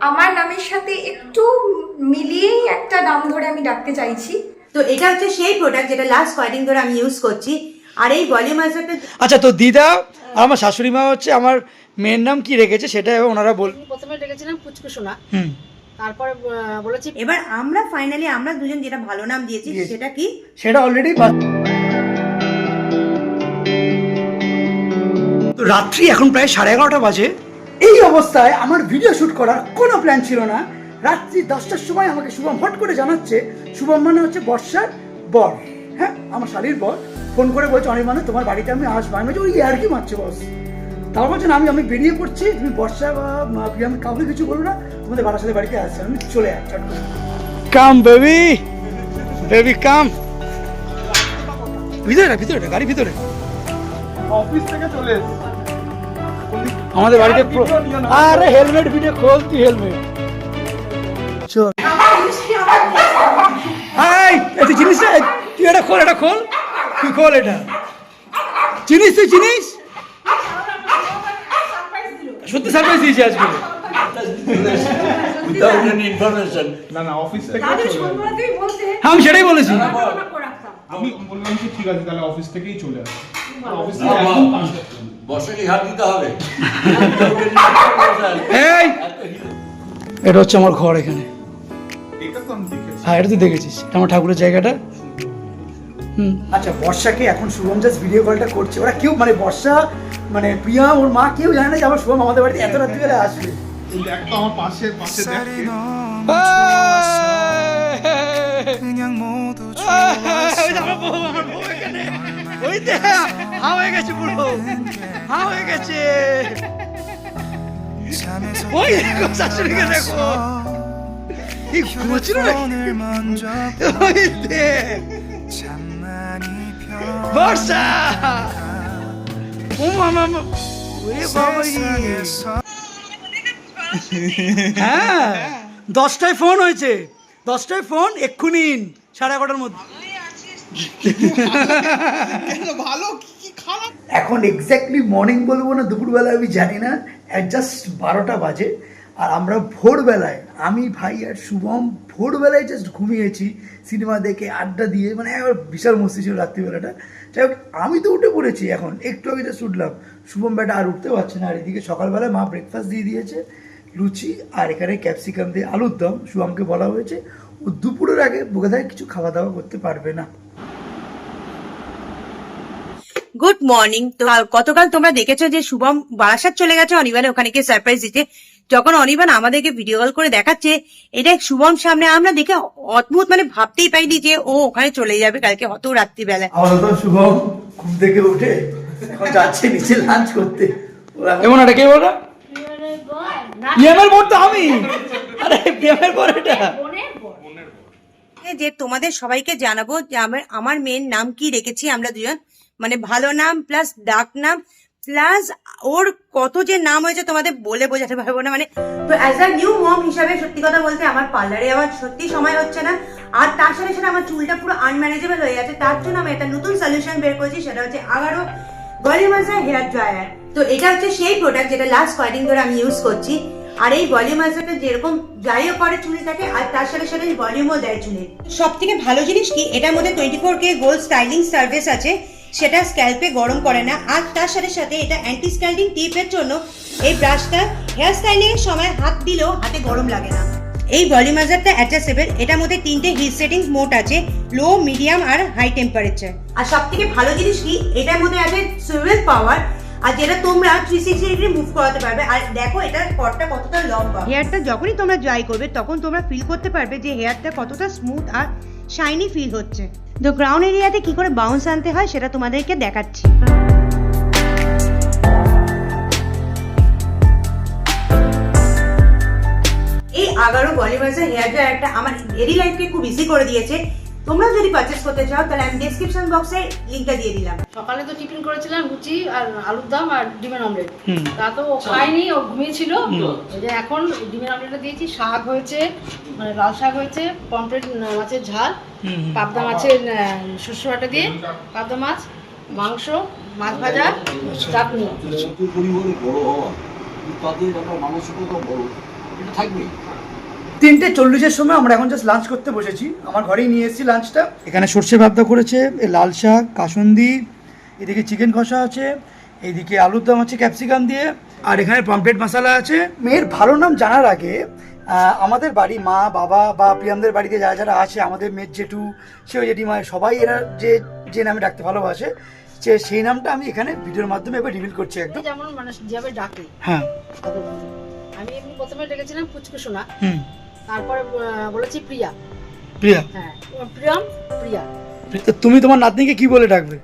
আমার নামের সাথে একটু মিলিয়েই একটা নাম ধরে আমি ডাকতে চাইছি। তো এটা হচ্ছে সেই প্রোডাক্ট যেটা লাস্ট কয়েকদিন ধরে আমি ইউজ করছি। আর এই ভলিউমাইজারটা আচ্ছা তো দিদা আর আমার শাশুড়ি মা হচ্ছে আমার মেয়ের নাম কি রেখেছে সেটা এবার ওনারা বল প্রথমে ডেকেছিলাম পুচকুসোনা হুম। তারপরে বলেছি এবার আমরা ফাইনালি আমরা দুজন যেটা ভালো নাম দিয়েছি সেটা কি? সেটা অলরেডি তো রাত্রি এখন প্রায় সাড়ে এগারোটা বাজে। এই অবস্থায় আমার ভিডিও শুট করার কোনো প্ল্যান ছিল না। রাত্রি দশটার সময় আমাকে শুভম হট করে জানাচ্ছে শুভম মানে হচ্ছে বর্ষার বর। হ্যাঁ আমার শালির বর। ফোন করে বলছে অনেক মানে তোমার বাড়িতে আমি আসব। আমি বলছি, ওই আর কি মারছে বস তারপর বলছে আমি আমি বেরিয়ে পড়ছি। তুমি বর্ষা বা আমি কাউকে কিছু বলো না। তোমাদের সাথে বাড়িতে আসছে আমি চলে করে। কাম বেবি বেবি কাম ভিতরে ভিতরে গাড়ি ভিতরে। অফিস থেকে চলে এসেছি। আমাদের বাড়িতে আরে হেলমেট ভিডিও খোল তুই হেলমেট। চল। এই এ তুই চিনিস তুই এটা খোল এটা খোল। তুই খোল এটা? চিনিস তুই চিনিস? সত্যি সারপ্রাইজ দিয়েছি আজকে। Without না না অফিস থেকে হ্যাঁ আমি সেটাই বলেছি। আমি বললাম ঠিক আছে তাহলে অফিস থেকেই চলে আসি এই! এটা হচ্ছে আমার ঘর এখানে। হ্যাঁ এটা তুই দেখেছিস। এটা আমার ঠাকুরের জায়গাটা। আচ্ছা বর্ষাকে এখন শুভম জাস্ট ভিডিও কলটা করছে? ওরা কেউ মানে বর্ষা মানে প্রিয়া ওর মা কেউ জানে না যে আমার শুভম আমাদের বাড়িতে এত রাত্রি বেলা আসবে? আমার বউ এখানে। ওই দেখ হা হয়ে গেছে পুরো হা হয়ে গেছে 잠에서 ওই দেখো শাশুড়িকে দেখো এই ঘুমোচ্ছিল না 오늘 먼저 ওই দেখ 참 많이 বর্ষা ও মামা ওরে বাবা 편세상에서 হ্যাঁ দশটায় ফোন হয়েছে দশটায় ফোন এক্ষুনি ইন সাড়ে এগারোটার মধ্যে এখন এক্স্যাক্টলি মর্নিং বলব না দুপুরবেলা আমি জানি না জাস্ট বারোটা বাজে, আর আমরা ভোরবেলায়, আমি, ভাই আর শুভম ভোরবেলায় জাস্ট ঘুমিয়েছি, সিনেমা দেখে আড্ডা দিয়ে মানে একবার বিশাল মস্তি ছিল রাত্রিবেলাটা। যাই হোক, আমি তো উঠে পড়েছি এখন, একটু আগে জাস্ট উঠলাম। শুভম বেটা আর উঠতে পারছে না, আর এদিকে সকালবেলায় মা ব্রেকফাস্ট দিয়ে দিয়েছে, লুচি, আর এখানে ক্যাপসিকাম দিয়ে আলুর দম, শুভমকে বলা হয়েছে। ও দুপুরের আগে বোধহয় কিছু খাওয়া দাওয়া করতে পারবে না। গুড মর্নিং তো কাল- গতকাল তোমরা দেখেছ যে শুভম বারাসাত চলে গেছে অনিবানে ওখানে গিয়ে সারপ্রাইজ দিতে। যখন অনিবান আমাদেরকে ভিডিও কল করে দেখাচ্ছে এটা শুভম সামনে আমরা দেখে অদ্ভুত মানে ভাবতেই পাইনি যে ও ওখানে চলে যাবে কালকে অত রাত্রিবেলায় আপাতত শুভম ঘুম থেকে উঠে যাচ্ছে নিচে লাঞ্চ করতে। এমন এটা কে বোর্ড তো আমি। আরে বোর্ড এটা। যে তোমাদের সবাইকে জানাব যে আমার আমার মেয়ের নাম কি রেখেছি আমরা দুজন। মানে ভালো নাম প্লাস ডাক নাম প্লাস ওর কত যে নাম হয়েছে তোমাদের বলে বোঝাতে পারব না। মানে তো অ্যাজ আ নিউ মম হিসাবে সত্যি কথা বলতে আমার পার্লারে আমার সত্যি সময় হচ্ছে না। আর তার সাথে সাথে আমার চুলটা পুরো আনম্যানেজেবল হয়ে যাচ্ছে তার জন্য আমি একটা নতুন সলিউশন বের করেছি, সেটা হচ্ছে আগারো গলিমাজা হেয়ার ড্রায়ার তো এটা হচ্ছে সেই প্রোডাক্ট যেটা লাস্ট কয়েকদিন ধরে আমি ইউজ করছি। আর এই ভলিউম ভলিউমাইজারটা যেরকম ড্রাইও করে চুলটাকে আর তার সাথে সাথে ভলিউমও দেয় চুলে। সব থেকে ভালো জিনিস কি, এটার মধ্যে twenty four K gold styling service আছে। সেটা স্ক্যাল্পে গরম করে না। আর তার সাথে সাথে এটা অ্যান্টি স্ক্যাল্ডিং টিপের জন্য এই ব্রাশটা হেয়ার স্টাইলিং এর সময় হাত দিলেও হাতে গরম লাগে না। এই ভলিউমাইজারটা অ্যাডজাস্টেবল এটার মধ্যে তিনটে হিট সেটিং মোড আছে লো মিডিয়াম আর হাই টেম্পারেচার আর সব থেকে ভালো জিনিস কি? এটার মধ্যে আছে সুইভেল পাওয়ার আর যেটা তোমরা থ্রি সিক্সটি ডিগ্রি মুভ করাতে পারবে। আর দেখো এটার পটটা কতটা লম্বা। হেয়ারটা যখনই তোমরা ড্রাই করবে, তখন তোমরা ফিল করতে পারবে যে হেয়ারটা কতটা স্মুথ আর শাইনি ফিল হচ্ছে। তো গ্রাউন্ড এরিয়াতে কি করে বাউন্স আনতে হয় সেটা তোমাদেরকে দেখাচ্ছি। এই আগারো বলিভার্সের হেয়ার ড্রায়ারটা আমার ডেলি লাইফকে খুব ইজি করে দিয়েছে। তোমরা যদি পারচেস করতে চাও তাহলে আমি ডেসক্রিপশন বক্সে লিংকটা দিয়ে দিলাম। সকালে তো টিফিন করেছিলাম লুচি আর আলুর দম আর ডিমের অমলেট তা তো ও খায়নি ও ঘুমিয়েছিল। এই যে এখন ডিমের অমলেটটা দিয়েছি শাক হয়েছে মানে লাল শাক হয়েছে পমফ্রেট মাছের ঝাল পাবদা মাছের শস্য বাটা দিয়ে পাবদা মাছ মাংস মাছ ভাজা চাটনি। পরিমাণে বড় হওয়া তাদের একটা মানসিকতা বড়। এটা থাকবে তিনটে চল্লিশের সময় আমরা এখন জাস্ট লাঞ্চ করতে বসেছি। আমার ঘরেই নিয়ে এসেছি লাঞ্চটা এখানে সর্ষে ভাবটা করেছে লাল শাক কাসন্দি এদিকে চিকেন কষা আছে এইদিকে আলুর দম আছে ক্যাপসিকাম দিয়ে আর এখানে পমপ্লেট মশলা আছে। মেয়ের ভালো নাম জানার আগে আমাদের বাড়ি মা বাবা বা প্রিয়ামদের বাড়িতে যারা যারা আছে আমাদের মেয়ের জেঠু সেও জেঠিমা সবাই এরা যে যে নামে ডাকতে ভালোবাসে যে সেই নামটা আমি এখানে ভিডিওর মাধ্যমে এবার রিভিল করছি একদম। যেমন মানুষ যেভাবে ডাকে হ্যাঁ। আমি এমনি প্রথমে ডেকেছিলাম পুচকু সোনা। তারপরে বলেছি প্রিয়া। প্রিয়া? হ্যাঁ প্রিয়ম প্রিয়া। তো তুমি তোমার নাতনিকে কি বলে ডাকবে?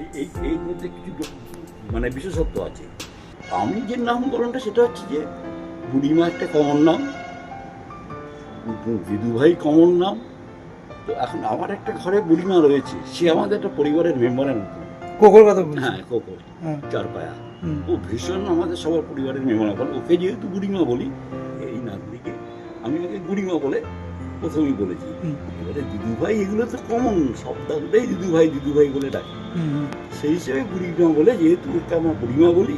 এই এই এই মধ্যে কিছু মানে বিশেষত্ব আছে। আমি যে নামকরণটা সেটা হচ্ছে যে বুড়িমা একটা কমন নাম দিদু ভাই কমন নাম। তো এখন আমার একটা ঘরে বুড়িমা রয়েছে সে আমাদের একটা পরিবারের মেম্বারের মতো। কোকোর কথা বলছি হ্যাঁ হ্যাঁ। চারপায়া। ও ভীষণ আমাদের সবার পরিবারের মেম্বার ওকে যেহেতু বুড়িমা বলি বুড়িমা বলে প্রথমেই বলেছি। এবারে দিদু ভাই এগুলো তো কমন সব দাদুটাই দিদু ভাই দিদু ভাই বলে ডাকে। হুম, হুম। সেই হিসেবে বুড়িমা বলে যেহেতু ওকে আমরা বুড়িমা বলি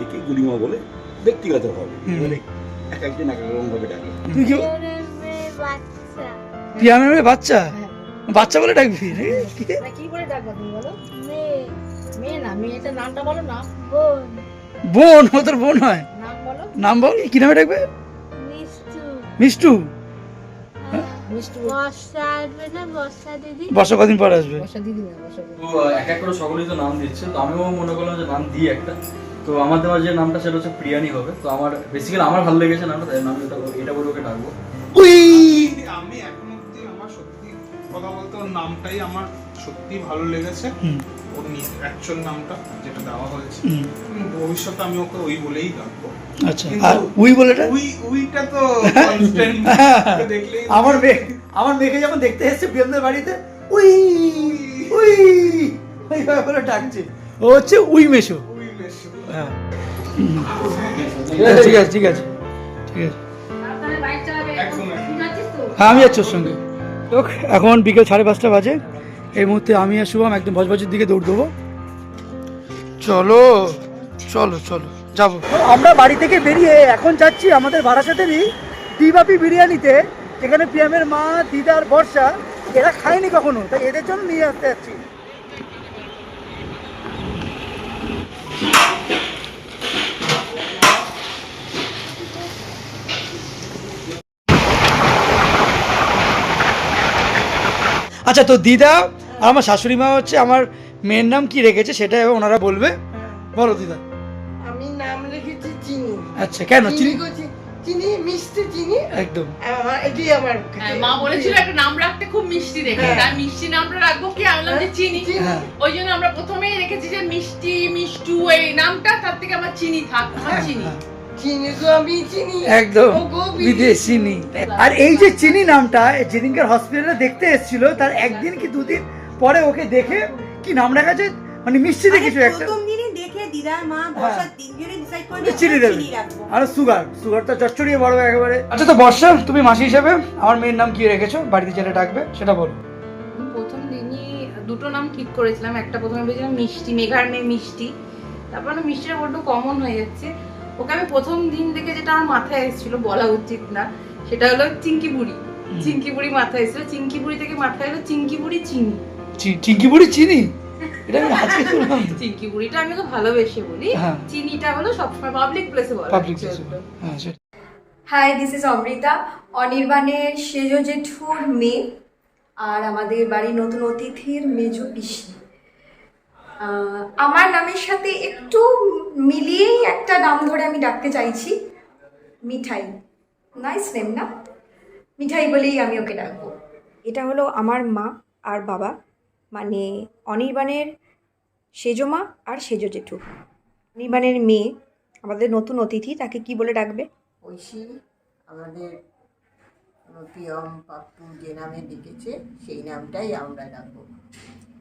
একে বুড়িমা বলে ব্যক্তিগতভাবে। হুম। এবারে এক একজন এক রকম ভাবে ডাকে। তুই কি ম্যামের বাচ্চা। হ্যাঁ। বাচ্চা বলে ডাকবি রে? কি? না, কি বলে ডাকবো তুমি বলো? মেয়ে। না মেয়েটার নামটা বলো না। বোন ও তোর বোন হয়? নাম বলো। নাম বল কি নামে ডাকবে? মিষ্টু? মিষ্টি বর্ষা কদিন পর আসবে? তো এক এক করে সকলেই তো নাম দিচ্ছে। তো আমিও মনে করলাম যে নাম দিই একটা। তো আমার দেওয়ার যে নামটা সেটা হচ্ছে প্রিয়ানি হবে। তো আমার বেসিক্যালি আমার ভালো লেগেছে নামটা তাই আমি এটা এটা বলে ওকে ডাকবো। উই! আমি এখন অব্দি আমার সত্যি কথা বলতে ওর নামটাই আমার সত্যি ভালো লেগেছে। ওর অ্যাকচুয়াল নামটা যেটা দেওয়া হয়েছে। ভবিষ্যতে আমি ওকে ওই বলেই ডাকবো আচ্ছা। আর উই বলে ডাক? উই উইটা তো constant আমার মেয়ে আমার মেয়েকে যখন দেখতে এসেছে প্রিয়মদের বাড়িতে উই উই। ওইভাবে বলে ডাকছে। ও হচ্ছে উই মেশো। উই হ্যাঁ। ঠিক আছে। ঠিক আছে ঠিক আছে। হ্যাঁ আমি যাচ্ছি ওর সঙ্গে। তো এখন বিকেল সাড়ে পাঁচটা বাজে। এই মুহূর্তে আমি আর শুভম একদম ভজভজের দিকে দৌড় দেবো। চলো চলো চলো যাব। আমরা বাড়ি থেকে বেরিয়ে এখন যাচ্ছি আমাদের বারাসাতেরই দিবাপি বিরিয়ানিতে যেখানে পিয়ামের মা দিদার বর্ষা এরা খায়নি কখনো তাই এদের জন্য নিয়ে আসতে যাচ্ছি। আচ্ছা তো দিদা আর আমার শাশুড়ি মা হচ্ছে আমার মেয়ের নাম কি রেখেছে সেটা এবার ওনারা বলবে। বলো দিদা। আমি নাম রেখেছি চিনি। আচ্ছা কেন? চিনি চিনি মিষ্টি চিনি। একদম। এটি আমার হ্যাঁ, মা বলেছিল একটা নাম রাখতে খুব মিষ্টি দেখে হ্যাঁ। তার মিষ্টি নামটা রাখব কি? আমি যে চিনি। হ্যাঁ। ওই জন্য আমরা প্রথমেই রেখেছি যে মিষ্টি মিষ্টু এই নামটা তার থেকে আমার চিনি থাক আমার হ্যাঁ, চিনি। হ্যাঁ। চিনি তো আমি চিনি। একদম। বিদেশিনী আর এই যে চিনি নামটা যেদিনকার হসপিটালে দেখতে এসেছিল তার একদিন কি দুদিন পরে ওকে দেখে কি নাম রাখা আছে? মানে মিষ্টিতে কিছু একটা। প্রথম দিনই দেখে দিদার মা বর্ষা তিনজনে ডিসাইড করে চিনি দেবে আর সুগার সুগারটা চচ্চড়িয়ে বড় একেবারে। আচ্ছা তো বর্ষা তুমি মাসি হিসেবে আমার মেয়ের নাম কি রেখেছো? বাড়িতে যেটা ডাকবে সেটা বলো। প্রথম দিনই দুটো নাম ঠিক করেছিলাম। একটা প্রথমে ভেবেছিলাম মিষ্টি মেঘার মেয়ে মিষ্টি। তারপর না মিষ্টিটা বড্ড কমন হয়ে যাচ্ছে। ওকে আমি প্রথম দিন থেকে যেটা আমার মাথায় এসেছিল বলা উচিত না সেটা হলো চিঙ্কি বুড়ি চিঙ্কি বুড়ি মাথায় এসেছিল। চিঙ্কি বুড়ি থেকে মাথায় এলো চিঙ্কি বুড়ি চিনি। চিংকি বুড়ি চিনি? এটা আমি আজকে শুনলাম। চিঙ্কি বুড়িটা আমি তো ভালোবেসে বলি। হ্যাঁ। চিনিটা হলো সবসময় পাবলিক প্লেসে বলা পাবলিক চলতো। হ্যাঁ হাই দিস ইজ অমৃতা। অনির্বাণের সেজ জেঠুর মেয়ে আর আমাদের বাড়ির নতুন অতিথির মেজ পিসি। আমার নামের সাথে একটু মিলিয়েই একটা নাম ধরে আমি ডাকতে চাইছি। মিঠাই। নাইস নেম না? মিঠাই বলেই আমি ওকে ডাকবো। এটা হলো আমার মা আর বাবা। মানে অনির্বাণের সেজো মা আর সেজো জেঠু। অনির্বাণের মেয়ে আমাদের নতুন অতিথি তাকে কি বলে ডাকবে? ঐশী আমাদের প্রিয়ম পাপ্পু যে নামে ডেকেছে সেই নামটাই আমরা রাখব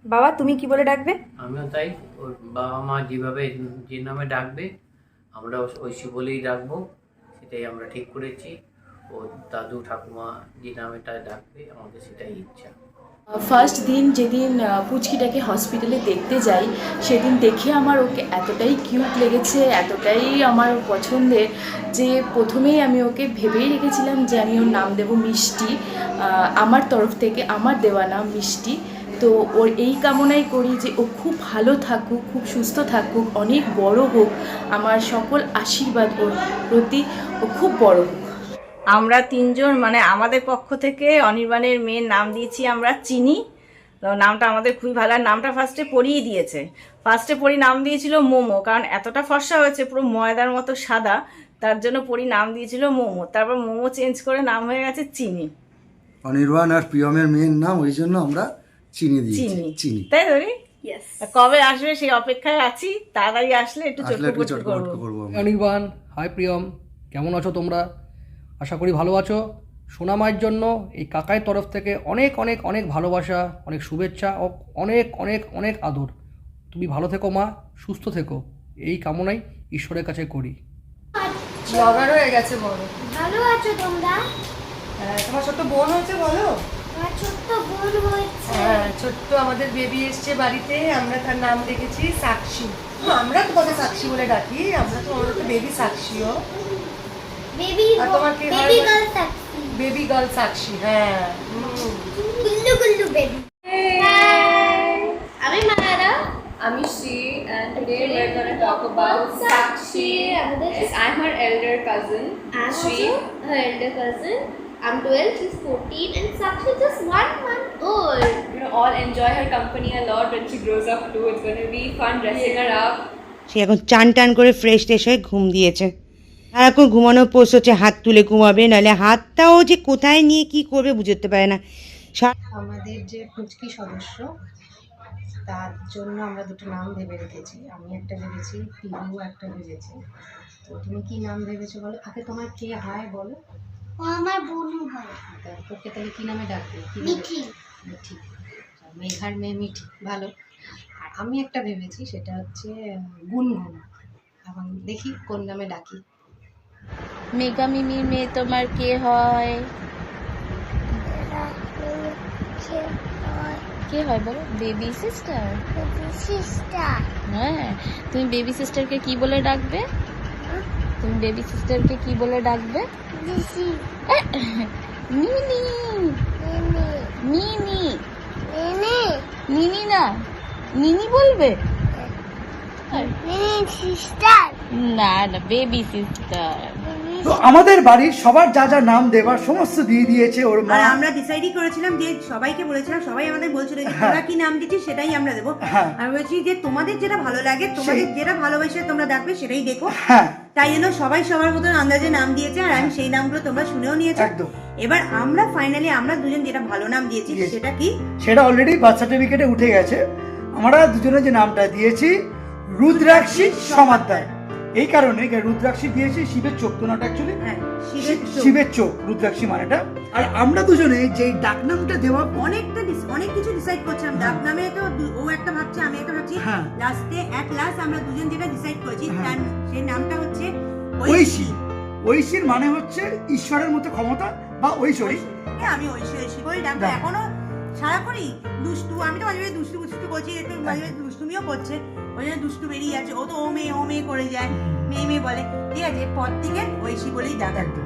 বাবা তুমি কি বলে ডাকবে? আমিও তাই ওর বাবা মা যেভাবে যে নামে ডাকবে আমরা ঐশী বলেই ডাকবো। সেটাই আমরা ঠিক করেছি। ও দাদু ঠাকুমা যে নামেটা ডাকবে আমাদের সেটাই ইচ্ছা। ফার্স্ট দিন যেদিন পুচকিটাকে হসপিটালে দেখতে যাই, সেদিন দেখে আমার ওকে এতটাই কিউট লেগেছে, এতটাই আমার পছন্দের যে প্রথমেই আমি ওকে ভেবেই রেখেছিলাম যে আমি ওর নাম দেব মিষ্টি আমার তরফ থেকে, আমার দেওয়া নাম মিষ্টি। তো ওর এই কামনাই করি যে ও খুব ভালো থাকুক, খুব সুস্থ থাকুক, অনেক বড় হোক, আমার সকল আশীর্বাদ ওর প্রতি, ও খুব বড় হোক। আমরা তিনজন মানে আমাদের পক্ষ থেকে অনির্বাণের মেয়ের নাম দিয়েছি আমরা চিনি। তো নামটা আমাদের খুবই ভালো। আর নামটা ফার্স্টে পরিয়ে দিয়েছে। ফার্স্টে পরি নাম দিয়েছিল মোমো কারণ এতটা ফর্সা হয়েছে পুরো ময়দার মতো সাদা তার জন্য পরি নাম দিয়েছিল মোমো। তারপর মোমো চেঞ্জ করে নাম হয়ে গেছে চিনি। অনির্বাণ আর প্রিয়মের মেয়ের নাম ওই জন্য আমরা চিনি দিয়েছি। চিনি। চিনি। তাই ধরি কবে আসবে সেই অপেক্ষায় আছি তাড়াতাড়ি আসলে একটু চটকু করব। অনির্বাণ হাই প্রিয়ম কেমন আছো তোমরা? আশা করি ভালো আছো। সোনামায়ের জন্য এই কাকায়ের তরফ থেকে অনেক অনেক অনেক ভালোবাসা অনেক শুভেচ্ছা ও অনেক অনেক অনেক আদর। তুমি ভালো থেকো মা সুস্থ থেকো। এই কামনাই ঈশ্বরের কাছে করি। ব্লগার হয়ে গেছে বলো ভালো আছো তোমরা? হ্যাঁ, তোমার ছোট্ট বোন হয়েছে বলো? ছোট্ট বোন হয়েছে। হ্যাঁ ছোট্ট আমাদের বেবি এসছে বাড়িতে। আমরা তার নাম রেখেছি সাক্ষী। আমরা তোমাকে সাক্ষী বলে ডাকি। আমরা তো আমাদের বেবি সাক্ষীও। বেবি তোমার কি baby girl Sakshi baby girl Sakshi হ্যাঁ গুল্লু গুল্লু বেবি আমি মায়ারা আমি Shri and today we're going to talk about Sakshi. Yes, I'm her elder cousin. I'm Shri. also her elder cousin. I'm 12, she's 14, and Sakshi just one month old. We're going all enjoy her company a lot when she grows up too. It's going to be fun dressing her up. সে এখন চান টান করে fresh ট্রেশ হয়ে ঘুম দিয়েছে আর এখন ঘুমানোর পোস্ট হচ্ছে হাত তুলে ঘুমাবে নাহলে হাতটাও যে কোথায় নিয়ে কি করবে বুঝতে পারে না। আমাদের যে পুচকি সদস্য তার জন্য আমরা দুটো নাম ভেবে রেখেছি। আমি একটা ভেবেছি পিহু একটা ভেবেছি। তো তুমি কি নাম ভেবেছো বলো? আগে তোমার কে হয় বলো? আমার বোনু হয়। তোকে তাহলে কি নামে ডাকবে? মিঠি। মিঠি। মেঘার মেয়ে মিঠি ভালো। আর আমি একটা ভেবেছি সেটা হচ্ছে গুনগুন। এখন দেখি কোন নামে ডাকি। মেগা মিমির মেয়ে তোমার কে হয়? কে হয়? বলো? Baby sister? সিস্টার। হ্যাঁ তুমি বেবি সিস্টারকে কি বলে ডাকবে? তুমি বেবি সিস্টারকে কি বলে ডাকবে? মিনি মিনি মিনি না মিনি বলবে? না না বেবি সিস্টার। তো আমাদের বাড়ির সবার যা যা নাম দেবার সমস্ত দিয়ে দিয়েছে ওর মা। আর আমরা ডিসাইডই করেছিলাম যে সবাইকে বলেছিলাম সবাই আমাদের বলছিল যে হ্যাঁ। তোরা কি নাম দিচ্ছিস সেটাই আমরা দেবো। হ্যাঁ। আমি বলছি যে তোমাদের যেটা ভালো লাগে তোমাদের যেটা ভালোবাসে তোমরা দেখবে সেটাই দেখো। হ্যাঁ। তাই জন্য সবাই সবার মতন আন্দাজে নাম দিয়েছে আর আমি সেই নামগুলো তোমরা শুনেও নিয়েছো। একদম। এবার আমরা ফাইনালি আমরা দুজন যেটা ভালো নাম দিয়েছি দিয়েছি। সেটা কি? সেটা অলরেডি বার্থ সার্টিফিকেটে উঠে গেছে। আমরা দুজনে যে নামটা দিয়েছি রুদ্রাক্ষী সমাদ্দার। এই কারণে রুদ্রাক্ষী দিয়েছি শিবের চোখ তো নাটা অ্যাকচুয়ালি হ্যাঁ শিবের চোখ। রুদ্রাক্ষী মানেটা। আর আমরা দুজনে যেই ডাকনামটা দেওয়া অনেকটা অনেক কিছু ডিসাইড করছিলাম ডাক নামে তো ও একটা ভাবছে আমি একটা ভাবছি। হ্যাঁ। লাস্টে এক লাস্ট আমরা দুজন যেটা ডিসাইড করেছি হ্যাঁ। তার সেই নামটা হচ্ছে ঐশী। ঐশীর মানে হচ্ছে ঈশ্বরের মতো ক্ষমতা বা ঐশ্বরী। হ্যাঁ, আমি ঐশী ঐশী করে ডাকবো ডাক। এখনও করি? দুষ্টু, আমি তো মাঝে মাঝে দুষ্টু দুষ্টু করছি, একটু মাঝে মাঝে দুষ্টুমিও করছে। ওই জন্য দুষ্টু বেরিয়ে যাচ্ছে, ও তো ও মেয়ে ও মেয়ে করে যায়, মেয়ে মেয়ে বলে। ঠিক আছে পর থেকে ঐশী বলেই একদম।